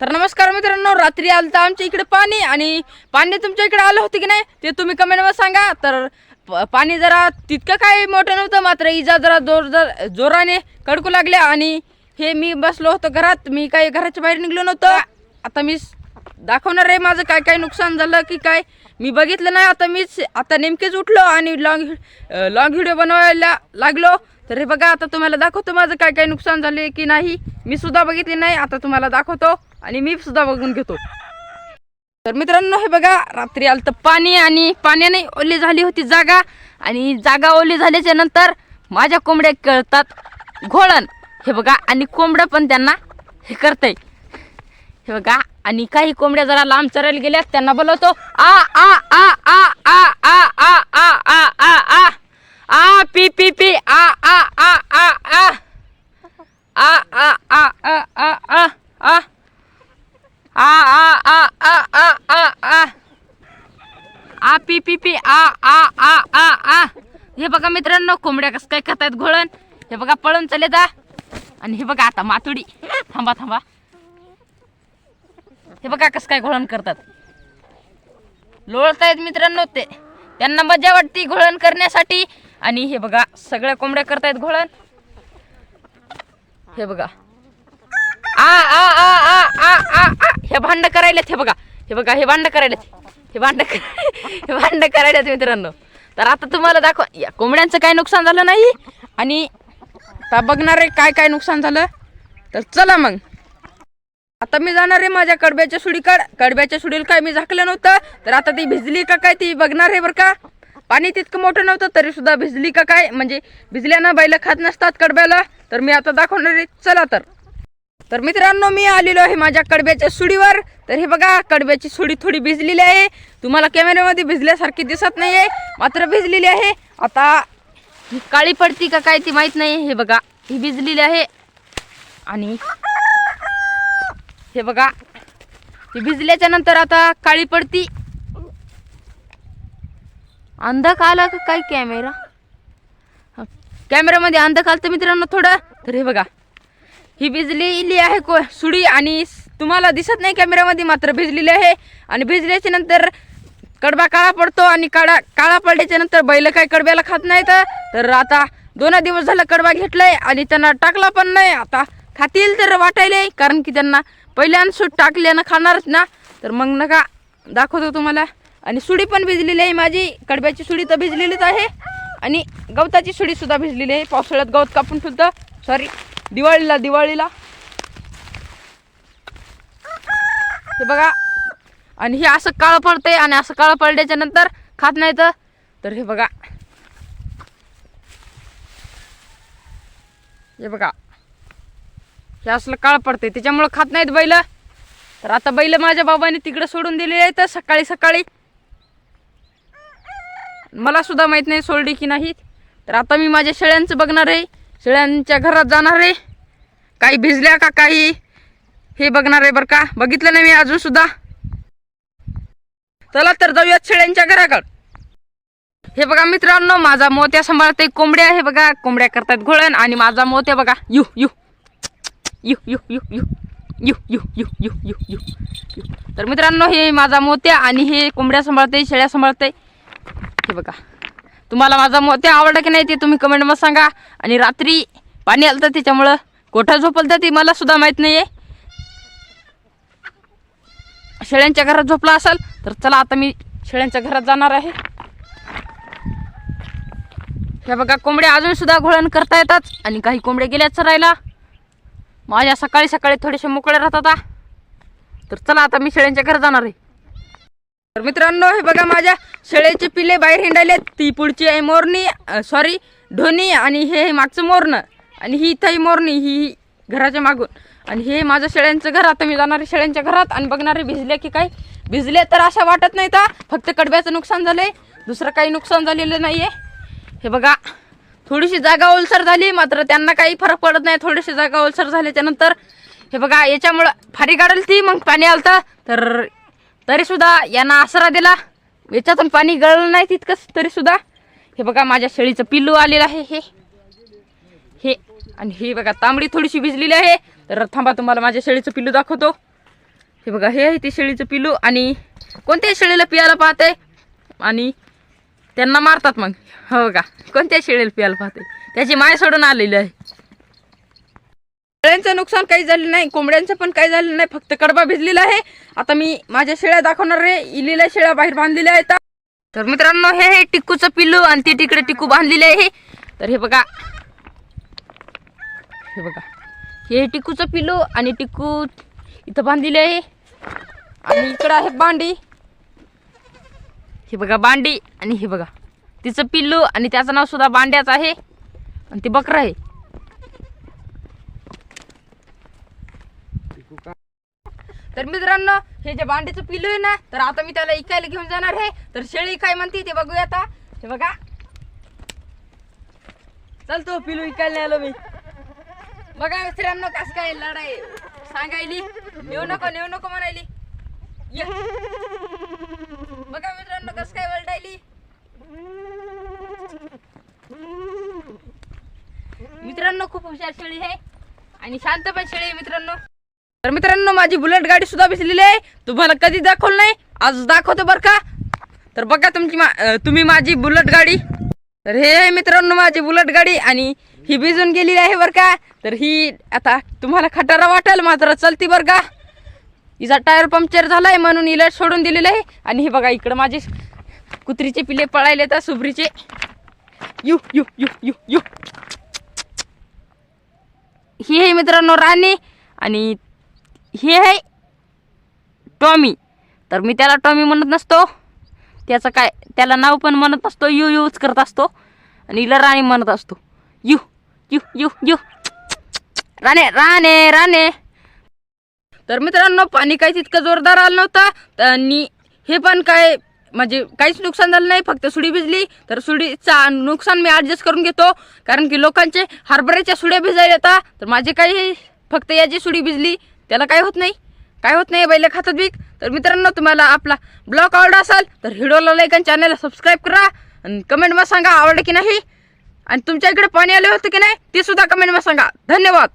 तर नमस्कार मित्रांनो रात्री आलं तर आमच्या इकडे पाणी आणि पाणी तुमच्या इकडे आलं होतं की नाही ते तुम्ही कमेंटमध्ये सांगा. तर प- पाणी जरा तितकं काही मोठं नव्हतं मात्र इजा जरा जोर जर जोराने कडकू लागल्या आणि हे मी बसलो होतो घरात. मी काही घराच्या बाहेर निघलो नव्हतं. आता मी दाखवणार आहे माझं काय काय नुकसान झालं की काय. मी बघितलं नाही आता मीच आता नेमकेच उठलो आणि लॉंग लॉंग व्हिडिओ बनवायला लागलो. तर हे बघा आता तुम्हाला दाखवतो माझं काय काय नुकसान झाले की नाही. मी सुद्धा बघितली नाही आता तुम्हाला दाखवतो आणि मी सुद्धा बघून घेतो तर मित्रांनो हे बघा रात्री आलं तर पाणी आणि पाण्याने ओली झाली होती जागा आणि जागा ओली झाल्याच्यानंतर माझ्या कोंबड्या कळतात घोळण हे बघा आणि कोंबड्या पण त्यांना हे करतंय हे बघा आणि काही कोंबड्या जरा लांब चरायला गेल्यात त्यांना बोलवतो आ आ आ आ आ आ आ आ आ आ आ आ पी पी पी आ आ आ आ पी पी आ आ आ आ आ. हे बघा मित्रांनो कोंबड्या कसं काय खातायत घोळण. हे बघा पळून चले जा आणि हे बघा आता मातुडी थांबा थांबा. हे बघा कसं काय घोळण करतात. लोळतायत मित्रांनो ते. त्यांना मजा वाटते घोळण करण्यासाठी. आणि हे बघा सगळ्या कोंबड्या करतायत घोळण. हे बघा. आ आ आ आ आ आ आ. हे भांड करायलेत हे बघा. हे बघा हे भांड करायलेत. हे भांड हे भांड करायलेत मित्रांनो. तर आता तुम्हाला दाखवा या कोंबड्यांचं काय नुकसान झालं नाही? आणि आता बघणार आहे काय काय नुकसान झालं. तर चला मग. आता मी जाणार आहे माझ्या कडब्याच्या सुडीकड कडब्याच्या सुडीला काय मी झाकलं नव्हतं. तर आता ती भिजली का काय ती बघणार आहे बरं का. पाणी तितकं मोठं नव्हतं तरी सुद्धा भिजली का काय? म्हणजे भिजल्यानं बैल खात नसतात कडब्याला. तर मी आता दाखवणार आहे. चला तर. तर मित्रांनो मी आलेलो आहे माझ्या कडब्याच्या सुडीवर. तर हे बघा कडब्याची सुडी थोडी भिजलेली आहे. तुम्हाला कॅमेऱ्यामध्ये भिजल्यासारखी दिसत नाही आहे मात्र भिजलेली आहे. आता ही काळी पडती का काय ती माहीत नाही हे बघा ही भिजलेली आहे. आणि हे बघा ही भिजल्याच्या नंतर आता काळी पडती. अंधक आला का काय कॅमेरा कॅमेरामध्ये अंधक आलं तर मित्रांनो थोडं. तर हे बघा ही भिजलेली आहे को सुडी आणि तुम्हाला दिसत नाही कॅमेऱ्यामध्ये मात्र भिजलेली आहे. आणि भिजल्याच्या नंतर कडबा काळा पडतो आणि काळा काळा पडल्याच्या नंतर बैल काय कडब्याला खात नाही तर आता दोन दिवस झालं कडबा घेतलाय आणि त्यांना टाकला पण नाही. आता खातील तर वाटायला कारण की त्यांना पहिल्यानं सूट टाकल्यानं खाणारच ना. तर मग नका दाखवतो तुम्हाला. आणि सुडी पण भिजलेली आहे माझी. कडब्याची सुडी तर भिजलेलीच आहे. आणि गवताची सुडी सुद्धा भिजलेली आहे. पावसाळ्यात गवत कापून ठेवतं. सॉरी दिवाळीला दिवाळीला. हे बघा. आणि हे असं काळं पडतंय आणि असं काळं पडल्याच्या नंतर खात नाही तर. हे बघा. हे बघा. हे असलं काळं पडतंय. त्याच्यामुळं खात नाहीत बैल. तर आता बैल माझ्या बाबाने तिकडे सोडून दिलेले आहेत सकाळी सकाळी. मला सुद्धा माहीत नाही सोडली की नाही. तर आता मी माझ्या शेळ्यांचं बघणार आहे. शेळ्यांच्या घरात जाणार आहे. काही भिजल्या का काही? हे बघणार आहे बरं का? बघितलं नाही मी अजून सुद्धा. चला तर जाऊयात शेळ्यांच्या घराकडं. हे बघा मित्रांनो माझा मोत्या सांभाळते कोंबड्या. हे बघा कोंबड्या करतात घोळण आणि माझा मोत्या बघा. यू यू यू. यू यू यू यू. यू यू यू यू यू यू. तर मित्रांनो हे माझा मोत्या आणि हे कोंबड्या सांभाळते शेळ्या सांभाळते. हे बघा. तुम्हाला माझा मोत्या आवडला की नाही ते तुम्ही कमेंटमध्ये सांगा. आणि रात्री पाणी आलं तर त्याच्यामुळं कोठा झोपलं तर ते मला सुद्धा माहीत नाही आहे शेळ्यांच्या घरात झोपला असाल तर चला आता मी शेळ्यांच्या घरात जाणार आहे. हे बघा कोंबड्या अजून सुद्धा घोळण करता येतात आणि काही कोंबड्या गेल्यात चरायला माझ्या सकाळी सकाळी थोडेसे मोकळे राहतात तर चला आता मी शेळ्यांच्या घरात जाणार आहे. तर मित्रांनो हे बघा माझ्या शेळ्याचे पिल्ले बाहेर हिंडायले ती पुढची आहे मोरणी सॉरी ढोणी आणि हे मागचं मोरणं आणि ही इथंही मोरणी ही ही घराच्या मागून. आणि हे माझं शेळ्यांचं घर आता मी जाणारे शेळ्यांच्या घरात आणि बघणारे भिजले की काय. भिजले तर असं वाटत नाही तर फक्त कडब्याचं नुकसान झालंय. दुसरं काही नुकसान झालेलं नाही आहे हे बघा थोडीशी जागा ओलसर झाली मात्र त्यांना काही फरक पडत नाही. थोडीशी जागा ओलसर झाल्याच्यानंतर हे बघा याच्यामुळं फारी काढली ती मग पाणी आलं तर तरी सुद्धा यांना आसरा दिला. याच्यातून पाणी गळलं नाही तितकंच तरी सुद्धा हे बघा माझ्या शेळीचं पिल्लू आलेलं आहे हे. हे आणि हे बघा तांबडी थोडीशी भिजलेली आहे. तर थांबा तुम्हाला माझ्या शेळीचं पिल्लू दाखवतो. हे बघा हे आहे ते शेळीचं पिल्लू आणि कोणत्या शेळीला पियाला पाहते आणि त्यांना मारतात मग. हो का कोणत्या शेळीला पियाला पाहते. त्याची माय सोडून आलेली आहे. शेळ्यांचं नुकसान काही झालं नाही कोंबड्यांचं पण काही झालं नाही फक्त कडबा भिजलेला आहे. आता मी माझ्या शेळ्या दाखवणार आहे. इलेल्या शेळ्या बाहेर बांधलेल्या आहेत. तर मित्रांनो हे हे टिक्कूचं पिल्लू आणि ती तिकडे टिक्कू बांधलेले आहे. तर हे बघा. हे बघा. हे टिक्कूचं पिल्लू आणि टिक्कू इथं बांधलेले आहे. आणि इकडं आहे बांडी. हे बघा बांडी आणि हे बघा. तिचं पिल्लू आणि त्याचं नाव सुद्धा बांड्याचं आहे. आणि ते बकरं आहे. तर मित्रांनो हे जे बांडीचं पिलू आहे ना तर आता मी त्याला इकायला घेऊन जाणार आहे. तर शेळी काय म्हणते ते बघूया आता. हे बघा. चलतो पिलू पिल्लू इकायला आलो मी. बघा मित्रांनो कस काय लढाई सांगायली. नेऊ नको नेऊ नको म्हणायली. बघा मित्रांनो कस काय वलटायली मित्रांनो खूप हुशार शेळी आहे. आणि शांत पण शेळी आहे मित्रांनो. तर मित्रांनो माझी बुलेट गाडी सुद्धा भिजलेली आहे. तुम्हाला कधी दाखवलं नाही आज दाखवतो बरं का? तर बघा तुमची मा तुम्ही माझी बुलेट गाडी. तर हे आहे मित्रांनो माझी बुलेट गाडी आणि ही भिजून गेलेली आहे बरं का? तर ही आता तुम्हाला खटारा वाटेल मात्र चलती बरं का? हिचा टायर पंक्चर झालाय म्हणून हिला सोडून दिलेलं आहे. आणि हे बघा इकडं माझे कुत्रीचे पिले पळायले तर सुबरीचे यू यू यू यू यू. ही आहे मित्रांनो राणी आणि हे आहे टॉमी. तर मी त्याला टॉमी म्हणत नसतो. त्याचं काय त्याला नाव पण म्हणत नसतो. यू यूज करत असतो. आणि हिला राणी म्हणत असतो. यू यू यू यू. राणे राणे राणे. तर मित्रांनो पाणी काही तितकं जोरदार आलं नव्हतं. आणि हे पण काय म्हणजे काहीच नुकसान झालं नाही. फक्त सुडी भिजली. तर सुडीचा नुकसान मी ॲडजस्ट करून घेतो. कारण की लोकांचे हरभऱ्याच्या सुड्या भिजायला येतात. तर माझे काही फक्त याची सुडी भिजली. त्याला काय होत नाही? काय होत नाही? बैल खातात बीक तर मित्रांनो तुम्हाला आपला ब्लॉग आवडला असाल तर व्हिडिओला लाईक आणि चॅनलला सबस्क्राईब करा. आणि कमेंटमध्ये सांगा आवडलं की नाही? आणि तुमच्या इकडे पाणी आले होतं की नाही? ते सुद्धा कमेंटमध्ये सांगा. धन्यवाद.